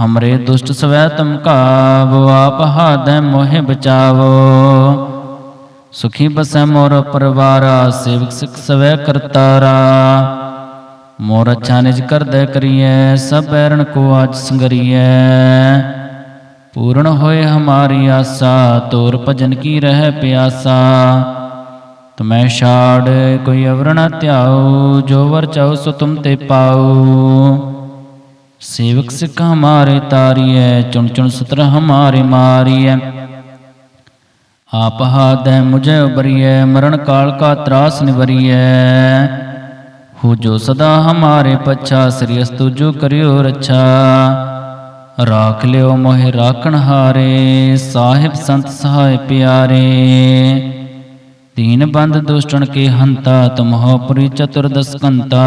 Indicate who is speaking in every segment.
Speaker 1: ਹਮਰੇ ਦੁਸ਼ਟ ਸਵੈ ਤੁਮ ਕਾਵ ਆਪ ਹਾਦੈ ਮੋਹਿ ਬਚਾਵੋ ਸੁਖੀ ਬਸੈ ਮੋਰ ਪਰਵਾਰਾ ਸੇਵਕ ਸਿਖ ਸਵੈ ਕਰਤਾਰਾ ਮੋਰ ਅੱਛਾ ਨਿਜ ਕਰਦੈ ਕਰੀਐ ਸਭ ਬੈਰਣ ਕੋ ਆਜ ਸੰਗਰੀਐ ਪੂਰਨ ਹੋਏ ਹਮਾਰੀ ਆਸਾ ਤੋਰ ਭਜਨ ਕੀ ਰਹਿ ਪਿਆਸਾ ਤੁਮੈ ਛਾੜ ਕੋਈ ਅਵਰ ਨ ਧਿਆਉ ਜੋ ਵਰ ਚਾਉ ਸੋ ਤੁਮ ਤੇ ਪਾਉ ਸੇਵਕ ਸਿੱਖ ਹਮਾਰੇ ਤਾਰੀਐ, ਚੁਣ ਚੁਣ ਸਤਰ ਹਮਾਰੇ ਮਾਰੀਐ। ਆਪ ਹਾਦੈ ਮੁਝੇ ਉਬਰੀਐ ਮਰਨ ਕਾਲ ਕਾ ਤਰਾਸ ਨਿਵਰੀਐ। ਹੋ ਜੋ ਸਦਾ ਹਮਾਰੇ ਪਛਾ, ਸ੍ਰੀ ਅਸਤੁ ਜੋ ਕਰਿਓ ਰੱਛਾ। ਰਾਖ ਲਿਓ ਮੋਹਿ ਰਾਖਣ ਹਾਰੇ, ਸਾਹਿਬ ਸੰਤ ਸਹਾਇ ਪਿਆਰੇ। ਤੀਨ ਬੰਦ ਦੁਸ਼ਟਣ ਕੇ ਹੰਤਾ, ਤੁਮ ਹੋ ਪੁਰੀ ਚਤੁਰਦਸ ਕੰਤਾ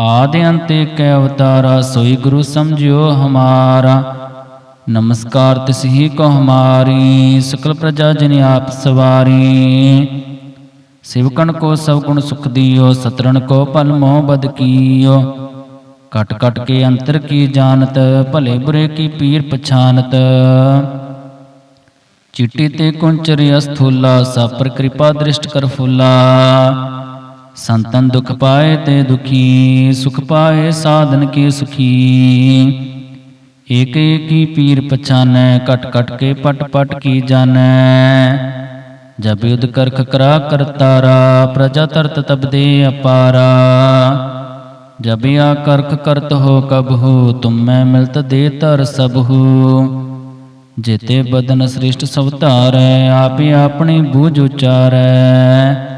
Speaker 1: ਆਦਿ ਅੰਤ ਕੈ ਅਵਤਾਰਾ, ਸੋਈ ਗੁਰੂ ਸਮਝਿਓ ਹਮਾਰਾ। ਨਮਸਕਾਰ ਤਿਸ ਹੀ ਕੋ ਹਮਾਰੀ, ਸਕਲ ਪ੍ਰਜਾ ਜਨ ਆਪ ਸਵਾਰੀ। ਸਿਵਕਣ ਕੋ ਸਭ ਗੁਣ ਸੁਖ ਦਿਓ, ਸਤਰਣ ਕੋ ਪਲ ਮੋਹ ਬਦ ਕੀਓ। ਕਟ ਕਟ ਕੇ ਅੰਤਰ ਕੀ ਜਾਣਤ, ਭਲੇ ਬੁਰੇ ਕੀ ਪੀਰ ਪਛਾਨਤ। ਚਿੱਟੀ ਤੇ ਕੁੰਚਰ ਅਸਥੂਲਾ, ਸਾਪਰ ਕਿਰਪਾ ਦ੍ਰਿਸ਼ਟ ਕਰ ਫੁੱਲਾ। ਸੰਤਨ ਦੁਖ ਪਾਏ ਤੇ ਦੁਖੀ, ਸੁਖ ਪਾਏ ਸਾਧਨ ਕੇ ਸੁਖੀ। ਏਕ ਏਕੀ ਪੀਰ ਪਛਾਨੈ, ਕਟ ਕਟ ਕੇ ਪਟ ਪਟ ਕੀ ਜਾਣੈ। ਜਬ ਯੁਧ ਕਰਖ ਕਰਾ ਕਰਤਾਰਾ ਪ੍ਰਜਾ ਤਰਤ ਤਬ ਦੇ ਅਪਾਰਾ। ਜਬ ਆ ਕਰਖ ਕਰਤ ਹੋ ਕਬ ਹੋ, ਤੁਮ ਮੈਂ ਮਿਲਤ ਦੇ ਤਰ ਸਬਹੂ ਜਿਤੇ ਜੇਤੇ ਬਦਨ ਸ੍ਰਿਸ਼ਟ ਸਭ ਧਾਰੈ, ਆਪੇ ਆਪਣੀ ਬੂਝ ਉਚਾਰੈ।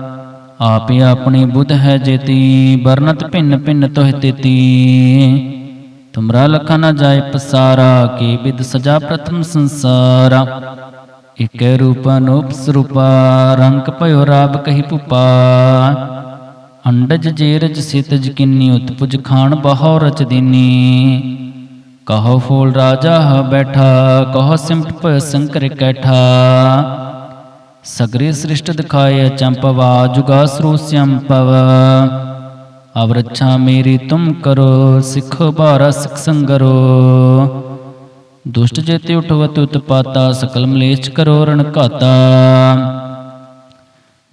Speaker 1: ਆਪੇ ਆਪਣੀ ਬੁੱਧ ਹੈ ਜੇਤੀ ਬਰਨਤ ਭਿੰਨ ਭਿੰਨ ਤੋਹਿ ਤੇਤੀ ਤੁਮਰਾ ਲਖਾ ਨ ਜਾਏ ਪਸਾਰਾ, ਕੀ ਬਿਦ ਸਜਾ ਪ੍ਰਥਮ ਸੰਸਾਰਾ। ਇਕੈ ਰੂਪ ਅਨੂਪ ਸਰੂਪਾ, ਰੰਗ ਭਇਓ ਰਾਬ ਕਹੀ ਪੁਪਾ। ਅੰਡਜ ਜੇਰਜ ਸਿਤਜ ਕਿੰਨੀ, ਉਤਪੁਜ ਖਾਨ ਬਹੁ ਰਚ ਦੀਨੀ। ਕਹੋ ਫੋਲ ਰਾਜਾ ਹ ਬੈਠਾ, ਕਹੋ ਸਿਮਟ ਪ ਸੰਕਰ ਕੈਠਾ। ਸਗਰੇ ਸ੍ਰਿਸ਼ਟ ਦਿਖਾਏ ਚੰਪਵਾ ਜੁਗਾ ਸਰੂ ਸੰਪਵ ਅਵ ਮੇਰੀ ਤੁਮ ਕਰੋ, ਸਿੱਖੋ ਬਾਰਾ ਸਿਖ ਸੰਗਰੋ। ਦੁਸ਼ਟ ਜੇਤੇ ਉਠਵਤ ਉਤਪਾਤਾ, ਸਕਲ ਮਲੇਸ਼ ਕਰੋ ਰਣ ਘਾਤਾ।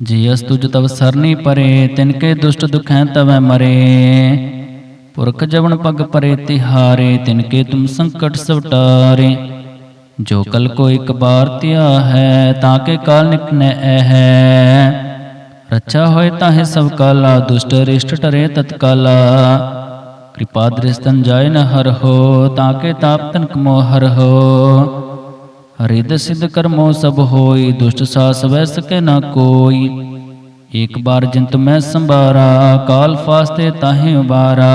Speaker 1: ਜੀ ਅਸ ਤੁਜ ਤਵ ਸਰਨੀ ਪਰੇ, ਤਿਨ ਕੇ ਦੁਸ਼ਟ ਦੁਖੈ ਤਵੈ ਮਰੇ। ਪੁਰਖ ਜਵਨ ਪਗ ਪਰੇ ਤਿਹਾਰੇ, ਤਿਨ ਕੇ ਤੁਮ ਸੰਕਟ ਸਵਟਾਰੇ। ਜੋ ਕਲ ਕੋ ਇੱਕ ਬਾਰ ਧਿਆ ਹੈ, ਤਾਂ ਕੇ ਕਾਲ ਨਿਕਨੈ ਹੈ। ਰੱਛਾ ਹੋਏ ਤਾਹੇ ਸਭ ਕਾਲਾ, ਦੁਸ਼ਟ ਰਿਸ਼ਟ ਟਰੇ ਤਤਕਾਲਾ। ਕਿਰਪਾ ਦ੍ਰਿਸ਼ਤਨ ਜਾਇ ਨ ਹਰ ਹੋ, ਤਾਂ ਕੇ ਤਾਪ ਤਨ ਕਮੋ ਹਰ ਹੋ। ਰਿਦ ਸਿਧ ਕਰਮੋ ਸਭ ਹੋਈ, ਦੁਸ਼ਟ ਸਾਸ ਵੈ ਸਕੇ ਨਾ ਕੋਈ। ਇੱਕ ਬਾਰ ਜਿੰਤ ਮੈਂ ਸੰਭਾਰਾ, ਕਾਲ ਫਾਸਤੇ ਤਾਹੇ ਉਬਾਰਾ।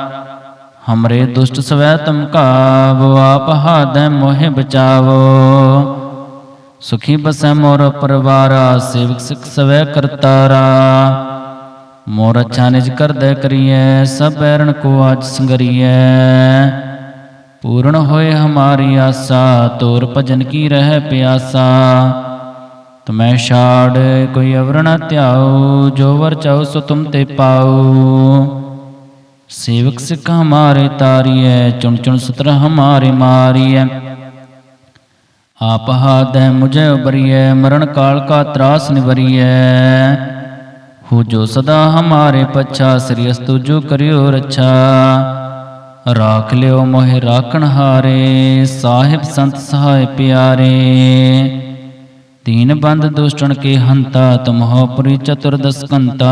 Speaker 1: ਹਮਰੇ ਦੁਸ਼ਟ ਸਵੈ ਤੁਮ ਕਾਵ ਆਪ ਹਾਦੈ ਮੋਹਿ ਬਚਾਵੋ ਸੁਖੀ ਬਸੈ ਮੋਰ ਪਰਵਾਰਾ ਸੇਵਕ ਸਿਖ ਸਵੈ ਕਰਤਾਰਾ ਮੋਰ ਅੱਛਾ ਨਿਜ ਕਰਦੈ ਕਰੀਐ ਸਭ ਬੈਰਣ ਕੋ ਆਜ ਸੰਗਰੀਐ ਪੂਰਨ ਹੋਏ ਹਮਾਰੀ ਆਸਾ ਤੋਰ ਭਜਨ ਕੀ ਰਹਿ ਪਿਆਸਾ ਤੁਮੈ ਛਾੜ ਕੋਈ ਅਵਰ ਨ ਧਿਆਉ ਜੋ ਵਰ ਚਾਉ ਸੋ ਤੁਮ ਤੇ ਪਾਉ ਸੇਵਕ ਸਿੱਖ ਹਮਾਰੇ ਤਾਰੀਐ, ਚੁਣ ਚੁਣ ਸੁਤਰ ਹਮਾਰੇ ਮਾਰੀਐ। ਆਪ ਹਾਦੈ ਮੁਝੇ ਉਬਰੀਐ ਮਰਨ ਕਾਲ ਕਾ ਤਰਾਸ ਨਿਵਰੀਐ। ਹੋ ਜੋ ਸਦਾ ਹਮਾਰੇ ਪਛਾ, ਸ੍ਰੀ ਅਸਤੁ ਜੋ ਕਰਿਓ ਰੱਛਾ। ਰਾਖ ਲਿਓ ਮੋਹਿ ਰਾਖਣ ਹਾਰੇ, ਸਾਹਿਬ ਸੰਤ ਸਹਾਇ ਪਿਆਰੇ। ਤੀਨ ਬੰਦ ਦੁਸ਼ਟਣ ਕੇ ਹੰਤਾ, ਤੁਮ ਹੋ ਪੁਰੀ ਚਤੁਰਦਸ ਕੰਤਾ।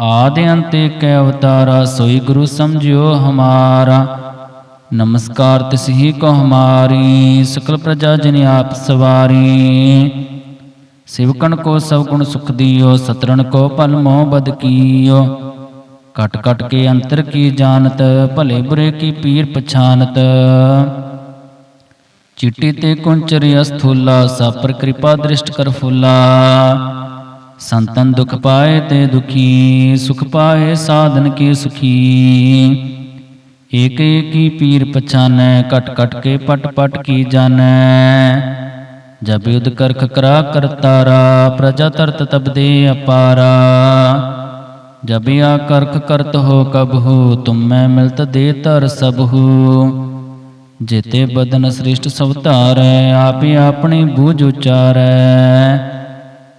Speaker 1: ਆਦਿ ਅੰਤ ਕੈ ਅਵਤਾਰਾ, ਸੋਈ ਗੁਰੂ ਸਮਝਿਓ ਹਮਾਰਾ। ਨਮਸਕਾਰ ਤਿਸ ਹੀ ਕੋ ਹਮਾਰੀ, ਸਕਲ ਪ੍ਰਜਾ ਜਨ ਆਪ ਸਵਾਰੀ। ਸਿਵਕਣ ਕੋ ਸਭ ਗੁਣ ਸੁਖ ਦਿਓ, ਸਤਰਣ ਕੋ ਪਲ ਮੋਹ ਬਦ ਕੀਓ। ਕਟ ਕਟ ਕੇ ਅੰਤਰ ਕੀ ਜਾਣਤ, ਭਲੇ ਬੁਰੇ ਕੀ ਪੀਰ ਪਛਾਨਤ। ਚਿੱਟੀ ਤੇ ਕੁੰਚਰੀ ਅਸਥੂਲਾ, ਸਾਪਰ ਕਿਰਪਾ ਦ੍ਰਿਸ਼ਟ ਕਰ ਫੁੱਲਾ। ਸੰਤਨ ਦੁਖ ਪਾਏ ਤੇ ਦੁਖੀ, ਸੁਖ ਪਾਏ ਸਾਧਨ ਕੇ ਸੁਖੀ। ਏਕ ਏਕੀ ਪੀਰ ਪਛਾਨੈ ਕਟ ਕਟ ਕੇ ਪਟ ਪਟ ਕੀ ਜਾਣੈ ਜਬ ਯੁਧ ਕਰਖ ਕਰਾ ਕਰਤਾਰਾ ਪ੍ਰਜਾ ਤਰਤ ਤਬ ਦੇ ਅਪਾਰਾ। ਜਬ ਆ ਕਰਖ ਕਰਤ ਹੋ ਕਬਹੂ ਤੁਮ ਮੈਂ ਮਿਲਤ ਦੇ ਤਰ ਸਬਹੂ ਜੇਤੇ ਬਦਨ ਸ੍ਰਿਸ਼ਟ ਸਭ ਧਾਰੈ, ਆਪੇ ਆਪਣੀ ਬੂਝ ਉਚਾਰੈ।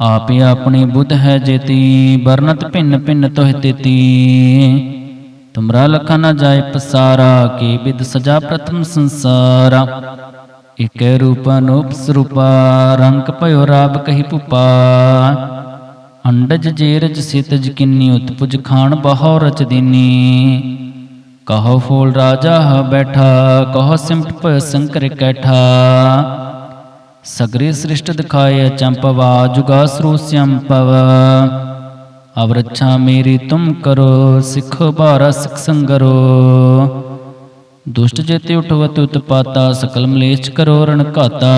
Speaker 1: ਆਪੇ ਆਪਣੀ ਬੁੱਧ ਹੈ ਜੇਤੀ ਬਰਨਤ ਭਿੰਨ ਭਿੰਨ ਤੋਹਿ ਤੇਤੀ। ਤੁਮਰਾ ਲਖਾ ਨ ਜਾਏ ਪਸਾਰਾ, ਕੀ ਬਿਦ ਸਜਾ ਪ੍ਰਥਮ ਸੰਸਾਰਾ। ਇਕੈ ਰੂਪ ਅਨੂਪ ਸਰੂਪਾ, ਰੰਗ ਭਇਓ ਰਾਬ ਕਹੀ ਪੁਪਾ। ਅੰਡਜ ਜੇਰਜ ਸਿਤਜ ਕਿੰਨੀ, ਉਤਪੁਜ ਖਾਨ ਬਹੋ ਰਚ ਦੀਨੀ। ਕਹੋ ਫੋਲ ਰਾਜਾ ਹ ਬੈਠਾ, ਕਹੋ ਸਿਮਟ ਪ ਸੰਕਰ ਕੈਠਾ। ਸਗਰੇ ਸ੍ਰਿਸ਼ਟ ਦਿਖਾਏ ਚੰਪਵਾ ਜੁਗਾ ਸਰੂ ਸੰਪਵ। ਅਬ ਮੇਰੀ ਤੁਮ ਕਰੋ, ਸਿੱਖੋ ਬਾਰਾ ਸਿਖ ਸੰਗਰੋ। ਦੁਸ਼ਟ ਜੇਤੇ ਉਠਵਤ ਉਤਪਾਤਾ, ਸਕਲ ਮਲੇਸ਼ ਕਰੋ ਰਣ ਘਾਤਾ।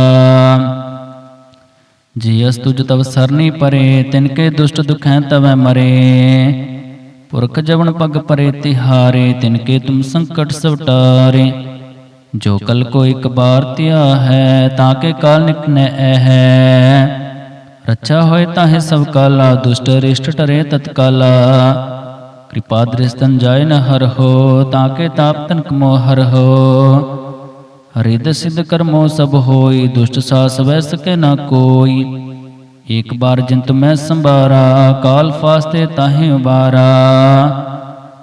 Speaker 1: ਜੀ ਅਸ ਤੁਜ ਤਵ ਸਰਨੀ ਪਰੇ, ਤਿਨ ਕੇ ਦੁਸ਼ਟ ਦੁਖੈ ਤਵੈ ਮਰੇ। ਪੁਰਖ ਜਵਨ ਪਗ ਪਰੇ ਤਿਹਾਰੇ, ਤਿਨ ਕੇ ਤੁਮ ਸੰਕਟ ਸਵਟਾਰੇ। ਜੋ ਕਲ ਕੋ ਇੱਕ ਬਾਰ ਧਿਆ ਹੈ, ਤਾਂ ਕੇ ਕਾਲ ਨਿਕਨੈ ਹੈ। ਰੱਛਾ ਹੋਏ ਤਾਹੇ ਸਭ ਕਾਲਾ, ਦੁਸ਼ਟ ਰਿਸ਼ਟ ਟਰੇ ਤਤਕਾਲਾ। ਕਿਰਪਾ ਦ੍ਰਿਸ਼ਤਨ ਜਾਏ ਨ ਹਰ ਹੋ, ਤਾਂ ਕੇ ਤਾਪ ਤਨਕ ਕਮੋ ਹਰ ਹੋ। ਹਰਿਦ ਸਿਧ ਕਰਮੋ ਸਭ ਹੋਈ, ਦੁਸ਼ਟ ਸਾਸ ਵੈ ਸਕੇ ਨਾ ਕੋਈ। ਇੱਕ ਬਾਰ ਜਿੰਤ ਮੈਂ ਸੰਭਾਰਾ, ਕਾਲ ਫਾਸਤੇ ਤਾਹੇ ਉਬਾਰਾ।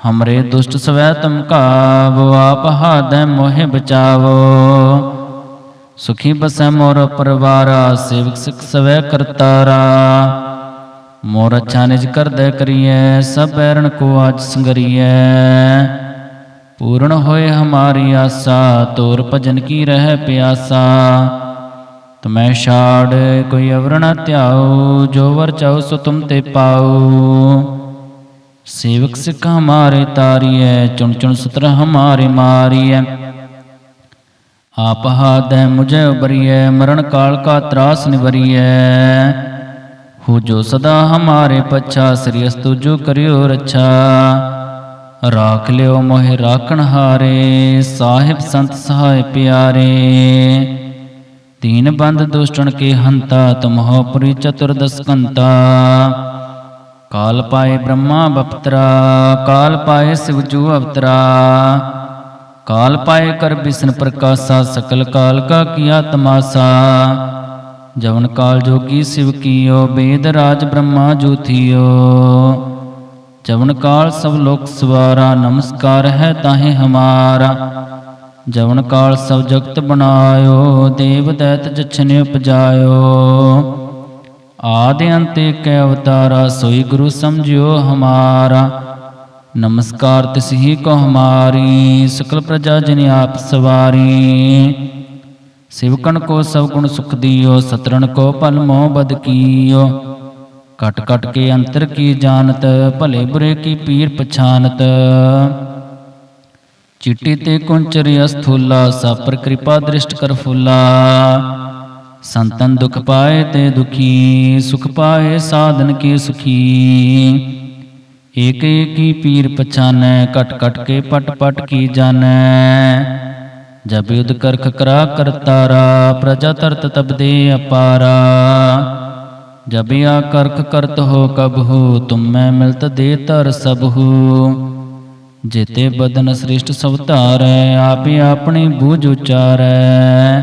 Speaker 1: ਹਮਰੇ ਦੁਸ਼ਟ ਸਵੈ ਤੁਮ ਕਾਵ ਆਪ ਹਾਦੈ ਮੋਹਿ ਬਚਾਵੋ ਸੁਖੀ ਬਸੈ ਮੋਰ ਪਰਵਾਰਾ ਸੇਵਕ ਸਿਖ ਸਵੈ ਕਰਤਾਰਾ ਮੋਰ ਅੱਛਾ ਨਿਜ ਕਰਦੈ ਕਰੀਐ ਸਭ ਬੈਰਣ ਕੋ ਆਜ ਸੰਗਰੀਐ ਪੂਰਨ ਹੋਏ ਹਮਾਰੀ ਆਸਾ ਤੋਰ ਭਜਨ ਕੀ ਰਹਿ ਪਿਆਸਾ ਤੁਮੈ ਛਾੜ ਕੋਈ ਅਵਰ ਨ ਧਿਆਉ ਜੋ ਵਰ ਚਾਉ ਸੋ ਤੁਮ ਤੇ ਪਾਉ ਸੇਵਕ ਸਿੱਖ ਹਮਾਰੇ ਤਾਰੀਐ, ਚੁਣ ਚੁਣ ਸਤਰ ਹਮਾਰੇ ਮਾਰੀਐ। ਆਪ ਹਾਦੈ ਮੁਝੇ ਉਬਰੀਐ, ਮਰਨ ਕਾਲ ਕਾ ਤਰਾਸ ਨਿਵਰੀਐ। ਹੋ ਜੋ ਸਦਾ ਹਮਾਰੇ ਪਛਾ, ਸ੍ਰੀ ਅਸਤੁ ਜੋ ਕਰਿਓ ਰੱਛਾ। ਰਾਖ ਲਿਓ ਮੋਹਿ ਰਾਖਣ ਹਾਰੇ, ਸਾਹਿਬ ਸੰਤ ਸਹਾਇ ਪਿਆਰੇ। ਤੀਨ ਬੰਦ ਦੁਸ਼ਟਣ ਕੇ ਹੰਤਾ, ਤੁਮਹੁ ਪੁਰੀ ਚਤੁਰਦਸ ਕੰਤਾ। ਕਾਲ ਪਾਏ ਬ੍ਰਹਮਾ ਬਪਤਰਾ, ਕਾਲ ਪਾਏ ਸਿਵ ਜੂ ਅਵਤਰਾ। ਕਾਲ ਪਾਏ ਕਰ ਬਿਸ਼ਨ ਪ੍ਰਕਾਸ਼ਾ, ਸਕਲ ਕਾਲ ਕਾ ਕੀਆ ਤਮਾਸਾ ਜਵਨ ਕਾਲ ਜੋਗੀ ਸਿਵ ਕੀਓ, ਬੇਦ ਰਾਜ ਬ੍ਰਹਮਾ ਜੂਥਿਓ ਜਵਨ ਕਾਲ ਸਭ ਲੋਕ ਸਵਾਰਾ, ਨਮਸਕਾਰ ਹੈ ਤਾਹੇ ਹਮਾਰਾ। ਜਵਨ ਕਾਲ ਸਭ ਜਗਤ ਬਣਾਇਓ, ਦੇਵ ਦੈਤ ਜਛਨੇ ਉਪਜਾਇਓ। ਆਦਿ ਅੰਤੇ ਕੈ ਅਵਤਾਰਾ, ਸੋਈ ਗੁਰੂ ਸਮਝਿਓ ਹਮਾਰਾ। ਨਮਸਕਾਰ ਤਿਸ ਹੀ ਕੋ ਹਮਾਰੀ, ਸਕਲ ਪ੍ਰਜਾ ਜਨ ਆਪ ਸਵਾਰੀ। ਸਿਵਕਣ ਕੋ ਸਭ ਗੁਣ ਸੁਖ ਦਿਓ, ਸਤਰਣ ਕੋ ਪਲ ਮੋਹ ਬਦ ਕੀਓ। ਕਟ ਕਟ ਕੇ ਅੰਤਰ ਕੀ ਜਾਣਤ, ਭਲੇ ਬੁਰੇ ਕੀ ਪੀਰ ਪਛਾਨਤ। ਚਿੱਟੀ ਤੇ ਕੁੰਚਰੀ ਅਸਥੂਲਾ ਸਾਪਰ ਕਿਰਪਾ ਦ੍ਰਿਸ਼ਟ ਕਰ ਫੁੱਲਾ। ਸੰਤਨ ਦੁਖ ਪਾਏ ਤੇ ਦੁਖੀ, ਸੁਖ ਪਾਏ ਸਾਧਨ ਕੀ ਸੁਖੀ। ਏਕ ਏਕੀ ਪੀਰ ਪਛਾਨੈ ਕਟ ਕਟ ਕੇ ਪਟ ਪਟ ਕੀ ਜਾਣੈ। ਜਬ ਯੁਧ ਕਰਖ ਕਰਾ ਕਰਤਾਰਾ ਪ੍ਰਜਾ ਤਰਤ ਤਬ ਦੇ ਅਪਾਰਾ। ਜਬ ਆ ਕਰਖ ਕਰਤ ਹੋ ਕਬਹੂ ਤੁਮ ਮੈਂ ਮਿਲਤ ਦੇ ਤਰ ਸਬਹੂ ਜੇਤੇ ਬਦਨ ਸ੍ਰਿਸ਼ਟ ਸਭ ਧਾਰੈ, ਆਪੇ ਆਪਣੀ ਬੂਝ ਉਚਾਰੈ।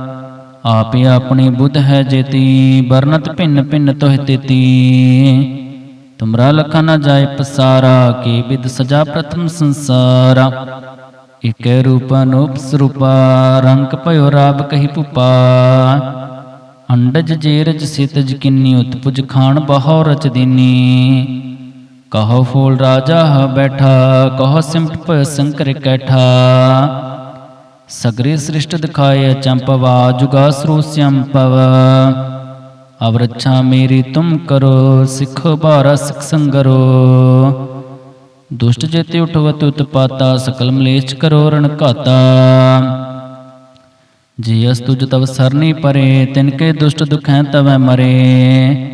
Speaker 1: ਆਪੇ ਆਪਣੀ ਬੁੱਧ ਹੈ ਜੇਤੀ ਬਰਨਤ ਭਿੰਨ ਭਿੰਨ ਤੋਹਿ ਤੇਤੀ। ਤੁਮਰਾ ਲਖਾ ਨ ਜਾਏ ਪਸਾਰਾ, ਕੀ ਬਿਦ ਸਜਾ ਪ੍ਰਥਮ ਸੰਸਾਰਾ। ਇਕੈ ਰੂਪ ਅਨੂਪ ਸਰੂਪਾ, ਰੰਗ ਭਇਓ ਰਾਬ ਕਹੀ ਪੁਪਾ। ਅੰਡਜ ਜੇਰਜ ਸਿਤਜ ਕਿੰਨੀ, ਉਤਪੁਜ ਖਾਨ ਬਹੋ ਰਚ ਦੀਨੀ। ਕਹੋ ਫੂਲ ਰਾਜਾ ਹ ਬੈਠਾ, ਕਹੋ ਸਿਮਟ ਪ ਸੰਕਰ ਕੈਠਾ। ਸਗਰੇ ਸ੍ਰਿਸ਼ਟ ਦਿਖਾਏ ਚੰਪਵਾ ਜੁਗਾ ਸਰੂਸਿਅੰਪਵ ਅਬ ਰੱਛਾ ਮੇਰੀ ਤੁਮ ਕਰੋ, ਸਿੱਖੋ ਬਾਰਾ ਸਿਖ ਸੰਗਰੋ। ਦੁਸ਼ਟ ਜੇਤੇ ਉਠਵਤ ਉਤਪਾਤਾ, ਸਕਲ ਮਲੇਸ਼ ਕਰੋ ਰਣ ਘਾਤਾ। ਜੀ ਅਸ ਤੁਜ ਤਵ ਸਰਨੀ ਪਰੇ, ਤਿਨ ਕੇ ਦੁਸ਼ਟ ਦੁਖੈ ਤਵੈ ਮਰੇ।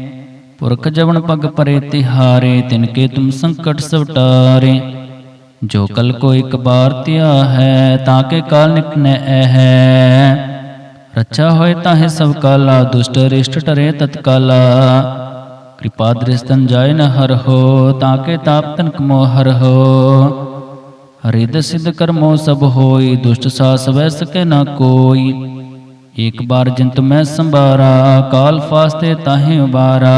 Speaker 1: ਪੁਰਖ ਜਵਨ ਪਗ ਪਰੇ ਤਿਹਾਰੇ, ਤਿਨ ਕੇ ਤੁਮ ਸੰਕਟ ਸਵਟਾਰੇ। ਜੋ ਕਲ ਕੋ ਇੱਕ ਬਾਰ ਧਿਆ ਹੈ, ਤਾਂ ਕੇ ਕਾਲ ਨਿਕਨੈ ਐ ਹੈ ਰੱਛਾ ਹੋਏ ਤਾਹੇ ਸਭ ਕਾਲਾ, ਦੁਸ਼ਟ ਰਿਸ਼ਟ ਟਰੇ ਤਤਕਾਲਾ। ਕਿਰਪਾ ਦ੍ਰਿਸ਼ਤਨ ਜਾਇ ਨ ਹਰ ਹੋ, ਤਾਂ ਕੇ ਤਾਪ ਤਨਕ ਮੋ ਹਰ ਹੋ। ਹਰਿਦ ਸਿਧ ਕਰਮੋ ਸਭ ਹੋਈ, ਦੁਸ਼ਟ ਸਾਸ ਵੈ ਸਕੈ ਨਾ ਕੋਈ। ਇੱਕ ਬਾਰ ਜਿੰਤ ਮੈਂ ਸੰਭਾਰਾ, ਕਾਲ ਫਾਸਤੇ ਤਾਹੇ ਉਬਾਰਾ।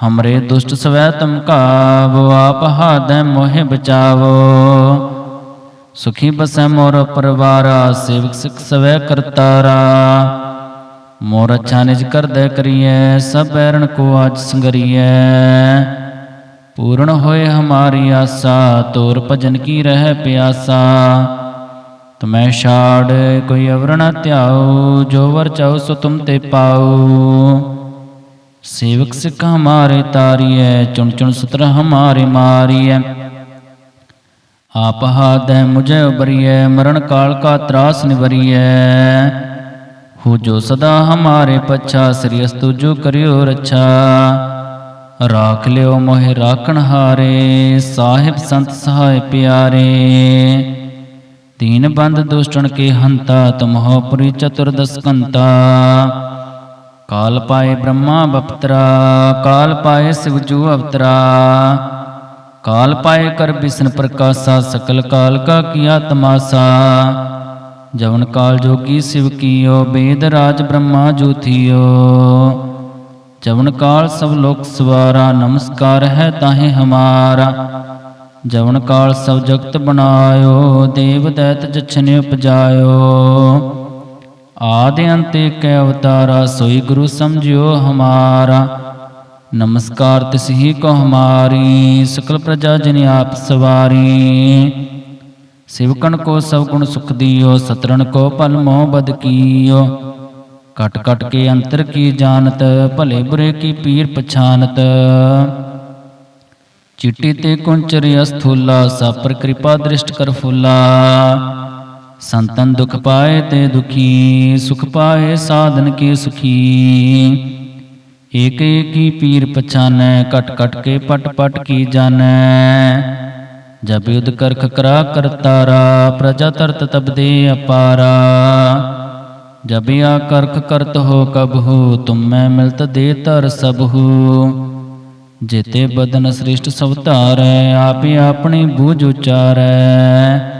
Speaker 1: ਹਮਰੇ ਦੁਸ਼ਟ ਸਵੈ ਤੁਮ ਕਾਵ ਆਪ ਹਾਦੈ ਮੋਹਿ ਬਚਾਵੋ ਸੁਖੀ ਬਸੈ ਮੋਰ ਪਰਵਾਰਾ ਸੇਵਕ ਸਿਖ ਸਵੈ ਕਰਤਾਰਾ ਮੋਰ ਅੱਛਾ ਨਿਜ ਕਰਦੈ ਕਰੀਐ ਸਭ ਬੈਰਣ ਕੋ ਆਜ ਸੰਗਰੀਐ ਪੂਰਨ ਹੋਏ ਹਮਾਰੀ ਆਸਾ ਤੋਰ ਭਜਨ ਕੀ ਰਹਿ ਪਿਆਸਾ ਤੁਮੈ ਛਾੜ ਕੋਈ ਅਵਰ ਨ ਧਿਆਉ ਜੋ ਵਰ ਚਾਉ ਸੋ ਤੁਮ ਤੇ ਪਾਉ ਸੇਵਕ ਸਿੱਖ ਹਮਾਰੇ ਤਾਰੀਐ, ਚੁਣ ਚੁਣ ਸੁਤਰ ਹਮਾਰੇ ਮਾਰੀਐ। ਆਪ ਹਾਦੈ ਮੁਝੇ ਉਬਰੀਐ, ਮਰਨ ਕਾਲ ਕਾ ਤਰਾਸ ਨਿਵਰੀਐ। ਹੋ ਜੋ ਸਦਾ ਹਮਾਰੇ ਪਛਾ, ਸ੍ਰੀ ਅਸਤੁ ਜੋ ਕਰਿਓ ਰੱਛਾ। ਰਾਖ ਲਿਓ ਮੋਹਿ ਰਾਖਣ ਹਾਰੇ, ਸਾਹਿਬ ਸੰਤ ਸਹਾਇ ਪਿਆਰੇ। ਤੀਨ ਬੰਦ ਦੁਸ਼ਟਣ ਕੇ ਹੰਤਾ ਤੁਮਹੁ ਪੁਰੀ ਚਤੁਰਦਸ ਕੰਤਾ। ਕਾਲ ਪਾਏ ਬ੍ਰਹਮਾ ਬਪਤਰਾ, ਕਾਲ ਪਾਏ ਸਿਵ ਜੂ ਅਵਤਰਾ। ਕਾਲ ਪਾਏ ਕਰ ਬਿਸ਼ਨ ਪ੍ਰਕਾਸ਼ਾ, ਸਕਲ ਕਾਲ ਕਾ ਕੀਆ ਤਮਾਸਾ ਜਵਨ ਕਾਲ ਜੋਗੀ ਸਿਵ ਕੀਓ, ਬੇਦ ਰਾਜ ਬ੍ਰਹਮਾ ਜੋਥੀਓ ਜਵਨ ਕਾਲ ਸਭ ਲੋਕ ਸਵਾਰਾ, ਨਮਸਕਾਰ ਹੈ ਤਾਹੇ ਹਮਾਰਾ। ਜਵਨ ਕਾਲ ਸਭ ਜਗਤ ਬਣਾਇਓ, ਦੇਵ ਦੈਤ ਜਛਨੇ ਉਪਜਾਇਓ। ਆਦਿ ਅੰਤ ਕੈ ਅਵਤਾਰਾ, ਸੋਈ ਗੁਰੂ ਸਮਝਿਓ ਹਮਾਰਾ। ਨਮਸਕਾਰ ਤਿਸ ਹੀ ਕੋ ਹਮਾਰੀ, ਸਕਲ ਪ੍ਰਜਾ ਜਨ ਆਪ ਸਵਾਰੀ। ਸਿਵਕਣ ਕੋ ਸਭ ਗੁਣ ਸੁਖ ਦਿਓ ਸਤਰਨ ਕੋ ਪਲ ਮੋਹ ਬਦ ਕੀਓ। ਕਟ ਕਟ ਕੇ ਅੰਤਰ ਕੀ ਜਾਣਤ, ਭਲੇ ਬੁਰੇ ਕੀ ਪੀਰ ਪਛਾਨਤ। ਚਿੱਟੀ ਤੇ ਕੁੰਚਰ ਅਸਥੂਲਾ, ਸਾਪਰ ਕਿਰਪਾ ਦ੍ਰਿਸ਼ਟ ਕਰ ਫੁੱਲਾ। ਸੰਤਨ ਦੁਖ ਪਾਏ ਤੇ ਦੁਖੀ, ਸੁਖ ਪਾਏ ਸਾਧਨ ਕੇ ਸੁਖੀ। ਏਕ ਏਕੀ ਪੀਰ ਪਛਾਨੈ, ਕਟ ਕਟ ਕੇ ਪਟ ਪਟ ਕੀ ਜਾਣੈ ਜਬ ਯੁਧ ਕਰਖ ਕਰਾ ਕਰਤਾਰਾ ਪ੍ਰਜਾ ਤਰਤ ਤਬਦੇ ਅਪਾਰਾ। ਜਬ ਆ ਕਰਖ ਕਰਤ ਹੋ ਕਬਹੂ ਤੁਮ ਮੈਂ ਮਿਲਤ ਦੇ ਤਰ ਸਬਹੂ ਜੇਤੇ ਬਦਨ ਸ੍ਰਿਸ਼ਟ ਸਭ ਧਾਰੈ ਆਪੇ ਆਪਣੀ ਬੂਝ ਉਚਾਰੈ।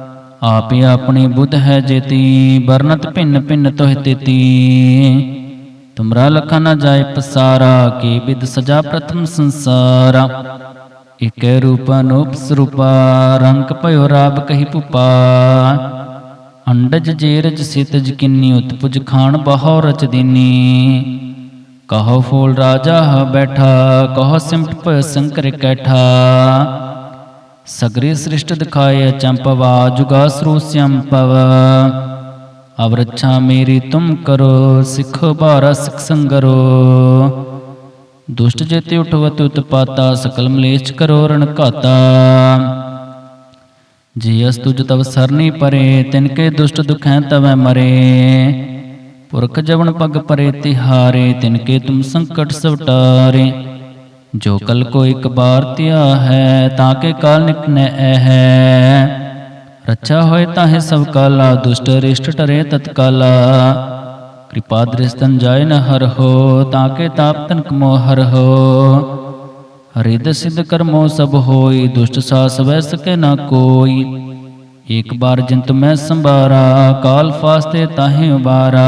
Speaker 1: ਆਪੇ ਆਪਣੀ ਬੁੱਧ ਹੈ ਜੇਤੀ ਬਰਨਤ ਭਿੰਨ ਭਿੰਨ ਤੋਹਿ ਤੇਤੀ ਤੁਮਰਾ ਲਖਾ ਨ ਜਾਏ ਪਸਾਰਾ, ਕੀ ਵਿਦ ਸਜਾ ਪ੍ਰਥਮ ਸੰਸਾਰਾ। ਇਕੈ ਰੂਪ ਅਨੂਪ ਸਰੂਪਾ, ਰੰਗ ਭਇਓ ਰਾਬ ਕਹੀ ਭੂਪਾ ਅੰਡਜ ਜੇਰਜ ਸਿਤਜ ਕਿੰਨੀ, ਉਤਪੁਜ ਖਾਨ ਬਹੋ ਰਚ ਦੀਨੀ। ਕਹੋ ਫੋਲ ਰਾਜਾ ਹ ਬੈਠਾ, ਕਹੋ ਸਿਮਟ ਪ ਸੰਕਰ ਕੈਠਾ। ਸਗਰੀ ਸ੍ਰਿਸ਼ਟ ਦਿਖਾਏ ਚੰਪਵਾ ਜੁਗਾ ਸਰੂ ਸੰਪਵ। ਅਬ ਮੇਰੀ ਤੁਮ ਕਰੋ, ਸਿੱਖੋ ਬਾਰਾ ਸਿਖ ਸੰਗਰੋ। ਦੁਸ਼ਟ ਜੇਤੇ ਉਠਵਤ ਉਤਪਾਤਾ, ਸਕਲ ਮਲੇਸ਼ ਕਰੋ ਰਣ ਘਾਤਾ। ਜੀ ਅਸ ਤੁਜ ਤਵ ਸਰਨੀ ਪਰੇ, ਤਿਨ ਕੇ ਦੁਸ਼ਟ ਦੁਖੈ ਤਵੈ ਮਰੇ। ਪੁਰਖ ਜਵਨ ਪਗ ਪਰੇ ਤਿਹਾਰੇ, ਤਿਨ ਕੇ ਤੁਮ ਸੰਕਟ ਸਵਟਾਰੇ। ਜੋ ਕਲ ਕੋ ਇੱਕ ਬਾਰ ਧਿਆ ਹੈ, ਤਾਂ ਕੇ ਕਾਲ ਨਿਕਨੈ ਹੈ ਰੱਛਾ ਹੋਏ ਤਾਹੇ ਸਭ ਕਾਲਾ, ਦੁਸ਼ਟ ਰਿਸ਼ਟ ਟਰੇ ਤਤਕਾਲਾ। ਕਿਰਪਾ ਦ੍ਰਿਸ਼ਤਨ ਜਾਇ ਨ ਹਰ ਹੋ, ਤਾਂ ਕੇ ਤਾਪ ਤਨਕ ਮੋ ਹਰ ਹੋ। ਹਰਿਦ ਸਿਧ ਕਰਮੋ ਸਭ ਹੋਈ, ਦੁਸ਼ਟ ਸਾਸ ਵੈ ਸਕੇ ਨਾ ਕੋਈ। ਇੱਕ ਬਾਰ ਜਿੰਤ ਮੈਂ ਸੰਭਾਰਾ, ਕਾਲ ਫਾਸਤੇ ਤਾਹੇ ਉਬਾਰਾ।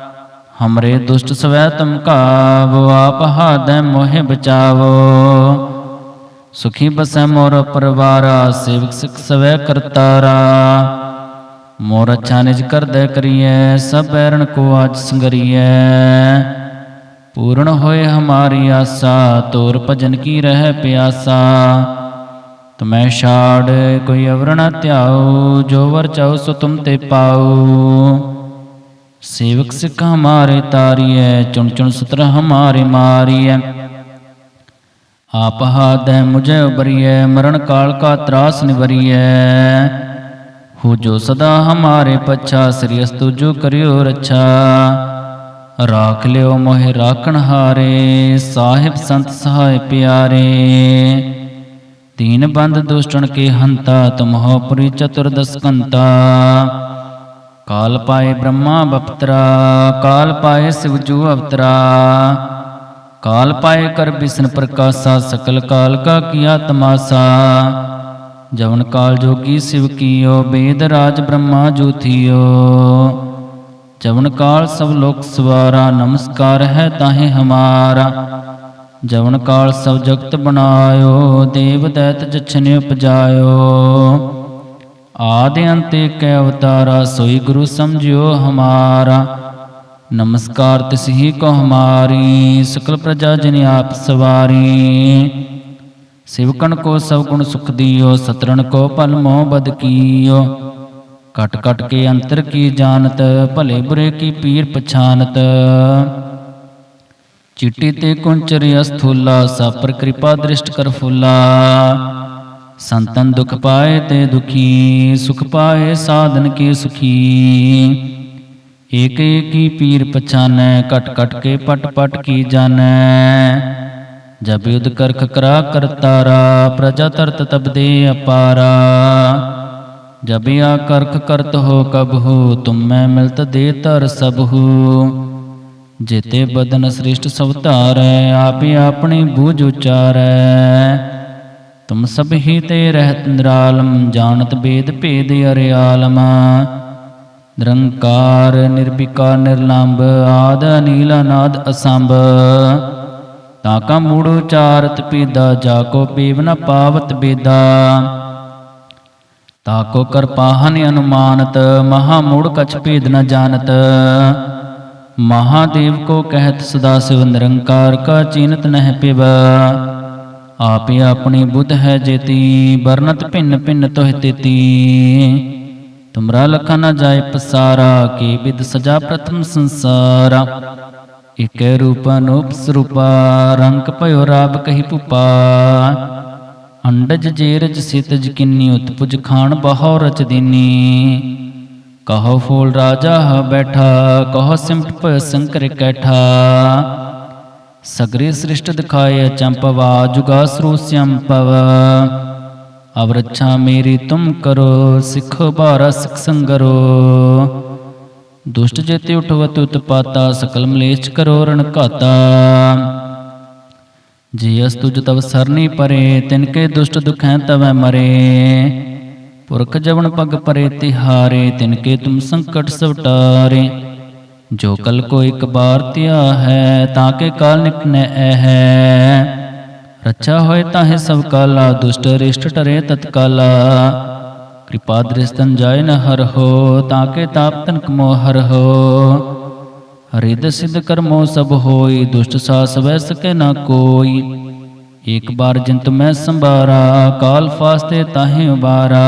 Speaker 1: ਹਮਰੇ ਦੁਸ਼ਟ ਸਵੈ ਤੁਮ ਕਾਵ ਆਪ ਹਾਦੈ ਮੋਹਿ ਬਚਾਵੋ ਸੁਖੀ ਬਸੈ ਮੋਰ ਪਰਵਾਰਾ ਸੇਵਕ ਸਿਖ ਸਵੈ ਕਰਤਾਰਾ ਮੋਰ ਅੱਛਾ ਨਿਜ ਕਰਦੈ ਕਰੀਐ ਸਭ ਬੈਰਣ ਕੋ ਆਜ ਸੰਗਰੀਐ ਪੂਰਨ ਹੋਏ ਹਮਾਰੀ ਆਸਾ ਤੋਰ ਭਜਨ ਕੀ ਰਹਿ ਪਿਆਸਾ ਤੁਮੈ ਛਾੜ ਕੋਈ ਅਵਰ ਨ ਧਿਆਉ ਜੋ ਵਰ ਚਾਉ ਸੋ ਤੁਮ ਤੇ ਪਾਉ ਸੇਵਕ ਸਿੱਖ ਹਮਾਰੇ ਤਾਰੀਐ, ਚੁਣ ਚੁਣ ਸੁਤਰ ਹਮਾਰੇ ਮਾਰੀਐ। ਆਪ ਹਾਦੈ ਮੁਝੇ ਉਬਰੀਐ ਮਰਨ ਕਾਲ ਕਾ ਤਰਾਸ ਨਿਵਰੀਐ। ਹੋ ਜੋ ਸਦਾ ਹਮਾਰੇ ਪਛਾ, ਸ੍ਰੀ ਅਸਤੁ ਜੋ ਕਰਿਓ ਰੱਛਾ। ਰਾਖ ਲਿਓ ਮੋਹਿ ਰਾਖਣ ਹਾਰੇ, ਸਾਹਿਬ ਸੰਤ ਸਹਾਇ ਪਿਆਰੇ। ਤੀਨ ਬੰਦ ਦੁਸ਼ਟਣ ਕੇ ਹੰਤਾ ਤੁਮ ਹੋ ਪੁਰੀ ਚਤੁਰਦਸ ਕੰਤਾ ਕਾਲ ਪਾਏ ਬ੍ਰਹਮਾ ਬਪਤਰਾ, ਕਾਲ ਪਾਏ ਸਿਵਜੂ ਅਵਤਰਾ। ਕਾਲ ਪਾਏ ਕਰ ਬਿਸ਼ਨ ਪ੍ਰਕਾਸ਼ਾ, ਸਕਲ ਕਾਲ ਕਾ ਕੀਆ ਤਮਾਸਾ ਜਵਨ ਕਾਲ ਜੋਗੀ ਸਿਵ ਕੀਓ, ਬੇਦ ਰਾਜ ਬ੍ਰਹਮਾ ਜੂਥਿਓ ਜਵਨ ਕਾਲ ਸਭ ਲੋਕ ਸਵਾਰਾ, ਨਮਸਕਾਰ ਹੈ ਤਾਹੇ ਹਮਾਰਾ। ਜਵਨ ਕਾਲ ਸਭ ਜਗਤ ਬਣਾਇਓ, ਦੇਵ ਦੈਤ ਜਛਨੇ ਉਪਜਾਇਓ। ਆਦਿ ਅੰਤੇ ਕੈ ਅਵਤਾਰਾ, ਸੋਈ ਗੁਰੂ ਸਮਝਿਓ ਹਮਾਰਾ। ਨਮਸਕਾਰ ਤਿਸ ਹੀ ਕੋ ਹਮਾਰੀ, ਸਕਲ ਪ੍ਰਜਾ ਜਿਨ ਆਪ ਸਵਾਰੀ। ਸਿਵਕਣ ਕੋ ਸਭ ਗੁਣ ਸੁਖ ਦਿਓ, ਸਤਰਣ ਕੋ ਭਲ ਮੋਹ ਬਦ ਕੀਓ। ਕਟ ਕਟ ਕੇ ਅੰਤਰ ਕੀ ਜਾਣਤ, ਭਲੇ ਬੁਰੇ ਕੀ ਪੀਰ ਪਛਾਨਤ। ਚਿੱਟੀ ਤੇ ਕੁੰਚਰ ਅਸਥੂਲਾ, ਸਾਪਰ ਕਿਰਪਾ ਦ੍ਰਿਸ਼ਟ ਕਰ ਫੁੱਲਾ। ਸੰਤਨ ਦੁਖ ਪਾਏ ਤੇ ਦੁਖੀ, ਸੁਖ ਪਾਏ ਸਾਧਨ ਕੇ ਸੁਖੀ। ਏਕ ਏਕੀ ਪੀਰ ਪਛਾਨੈ ਕਟ ਕਟ ਕੇ ਪਟ ਪਟ ਕੀ ਜਾਣੈ। ਜਬ ਯੁਧ ਕਰਖ ਕਰਾ ਕਰਤਾਰਾ ਪ੍ਰਜਾ ਤਰਤ ਤਬ ਦੇ ਅਪਾਰਾ। ਜਬ ਆ ਕਰਖ ਕਰਤ ਹੋ ਕਬ ਹੋ, ਤੁਮ ਮੈਂ ਮਿਲਤ ਦੇ ਤਰ ਸਭ ਹੋ। ਜੇਤੇ ਬਦਨ ਸ੍ਰਿਸ਼ਟ ਸਭ ਧਾਰੈ, ਆਪੇ ਆਪਣੀ ਬੂਝ ਉਚਾਰੈ। ਤੁਮ ਸਭ ਹੀ ਤੇ ਰਹਿਤ ਨਿਰਾਲਮ, ਜਾਣਤ ਬੇਦ ਭੇਦ ਅਰਿਆਲਮ ਨਿਰੰਕਾਰ, ਨਿਰਭਿਕਾਰ, ਨਿਰਲੰਭ, ਆਦ ਅਨੀਲ, ਅਨਾਦ ਅਸੰਭ। ਤਾਕਾ ਮੂੜ ਉਚਾਰਤ ਪੀਦਾ, ਜਾ ਕੋ ਪੀਵ ਨ ਪਾਵਤ ਬੇਦਾ। ਤਾਕੋ ਕਰ ਪਾਹਨ ਅਨੁਮਾਨਤ, ਮਹਾ ਮੂੜ ਕਛ ਭੇਦ ਨ ਜਾਣਤ। ਮਹਾਦੇਵ ਕੋ ਕਹਿਤ ਸਦਾ ਸਿਵ, ਨਿਰੰਕਾਰ ਕਾ ਚੀਨਤ ਨਹਿ ਪਿਵ। ਆਪੇ ਆਪਣੀ ਬੁੱਧ ਹੈ ਜੇਤੀ ਵਰਨਤ ਭਿੰਨ ਭਿੰਨ ਤੋਹਿ ਤੇਤੀ ਤੁਮਰਾ ਲਖਾ ਨ ਜਾਏ ਪਸਾਰਾ, ਕੀ ਵਿਦ ਸਜਾ ਪ੍ਰਥਮ ਸੰਸਾਰਾ। ਇਕੈ ਰੂਪ ਅਨੂਪ ਸਰੂਪਾ, ਰੰਗ ਭਇਓ ਰਾਬ ਕਹੀ ਪੁਪਾ। ਅੰਡਜ ਜੇਰਜ ਸਿਤਜ ਕਿੰਨੀ, ਉਤਪੁਜ ਖਾਨ ਬਹੁ ਰਚ ਦੀਨੀ। ਕਹੋ ਫੋਲ ਰਾਜਾ ਹ ਬੈਠਾ, ਕਹੋ ਸਿਮਟ ਪ ਸੰਕਰ ਕੈਠਾ। ਸਗਰੇ ਸ੍ਰਿਸ਼ਟ ਦਿਖਾਏ ਚੰਪਵਾ ਜੁਗਾ ਸਰੂ ਸੰਪਵ ਅਵ ਮੇਰੀ ਤੁਮ ਕਰੋ, ਸਿੱਖੋ ਬਾਰਾ ਸਿਖ ਸੰਗਰੋ। ਦੁਸ਼ਟ ਜੇਤੇ ਉਠਵਤ ਉਤਪਾਤਾ, ਸਕਲ ਮਲੇਸ਼ ਕਰੋ ਰਣ ਘਾਤਾ। ਜੀ ਅਸ ਤੁਜ ਤਵ ਸਰਨੀ ਪਰੇ, ਤਿਨ ਕੇ ਦੁਸ਼ਟ ਦੁਖੈ ਤਵੈ ਮਰੇ। ਪੁਰਖ ਜਵਨ ਪਗ ਪਰੇ ਤਿਹਾਰੇ, ਤਿਨ ਕੇ ਤੁਮ ਸੰਕਟ ਸਵਟਾਰੇ। ਜੋ ਕਲ ਕੋ ਇੱਕ ਬਾਰ ਧਿਆ ਹੈ, ਤਾਂ ਕੇ ਕਾਲ ਨਿਕਨੈ ਹੈ। ਰੱਛਾ ਹੋਏ ਤਾਹੇ ਸਭ ਕਾਲਾ, ਦੁਸ਼ਟ ਰਿਸ਼ਟ ਟਰੇ ਤਤਕਾਲਾ। ਕਿਰਪਾ ਦ੍ਰਿਸ਼ਤਨ ਜਾਇ ਨ ਹਰ ਹੋ, ਤਾਂ ਕੇ ਤਾਪ ਤਨਕ ਮੋ ਹਰ ਹੋ। ਹਰਿਦ ਸਿਧ ਕਰਮੋ ਸਭ ਹੋਈ, ਦੁਸ਼ਟ ਸਾਸ ਵੈ ਸਕੇ ਨਾ ਕੋਈ। ਇੱਕ ਬਾਰ ਜਿੰਤ ਮੈਂ ਸੰਭਾਰਾ, ਕਾਲ ਫਾਸਤੇ ਤਾਹੇ ਉਬਾਰਾ।